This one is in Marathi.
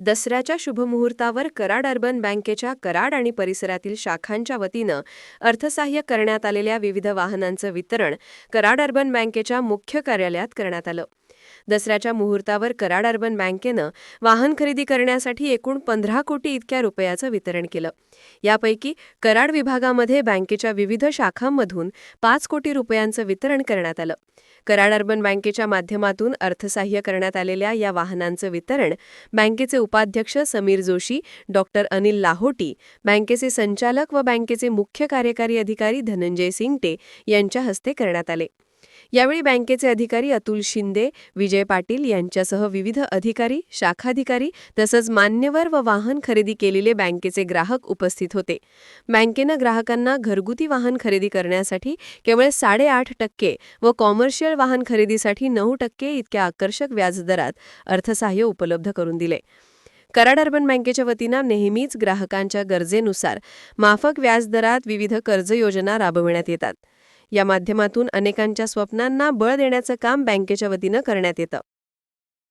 दसऱ्याच्या शुभमुहूर्तावर कराड अर्बन बँकेच्या कराड आणि परिसरातील शाखांच्या वतीनं अर्थसहाय्य करण्यात आलेल्या विविध वाहनांचं वितरण कराड अर्बन बँकेच्या मुख्य कार्यालयात करण्यात आलं. दसऱ्याच्या मुहूर्तावर कराड अर्बन बँकेनं वाहन खरेदी करण्यासाठी एकूण पंधरा कोटी इतक्या रुपयाचं वितरण केलं. यापैकी कराड विभागामध्ये बँकेच्या विविध शाखांमधून पाच कोटी रुपयांचं वितरण करण्यात आलं. कराड अर्बन बँकेच्या माध्यमातून अर्थसाह्य करण्यात आलेल्या या वाहनांचं वितरण बँकेचे उपाध्यक्ष समीर जोशी डॉक्टर अनिल लाहोटी बँकेचे संचालक व बँकेचे मुख्य कार्यकारी अधिकारी धनंजय सिंगटे यांच्या हस्ते करण्यात आले. यावेळी बँकेचे अधिकारी अतुल शिंदे विजय पाटील यांच्यासह विविध अधिकारी शाखाधिकारी तसंच मान्यवर व वाहन खरेदी केलेले बँकेचे ग्राहक उपस्थित होते. बँकेनं ग्राहकांना घरगुती वाहन खरेदी करण्यासाठी केवळ साडेआठ टक्के व कॉमर्शियल वाहन खरेदीसाठी नऊ टक्के इतक्या आकर्षक व्याजदरात अर्थसहाय्य उपलब्ध करून दिले. कराड अर्बन बँकेच्या वतीनं नेहमीच ग्राहकांच्या गरजेनुसार माफक व्याजदरात विविध कर्ज योजना राबविण्यात येतात. या माध्यमातून अनेकांच्या स्वप्नांना बळ देण्याचं काम बँकेच्या वतीनं करण्यात येतं.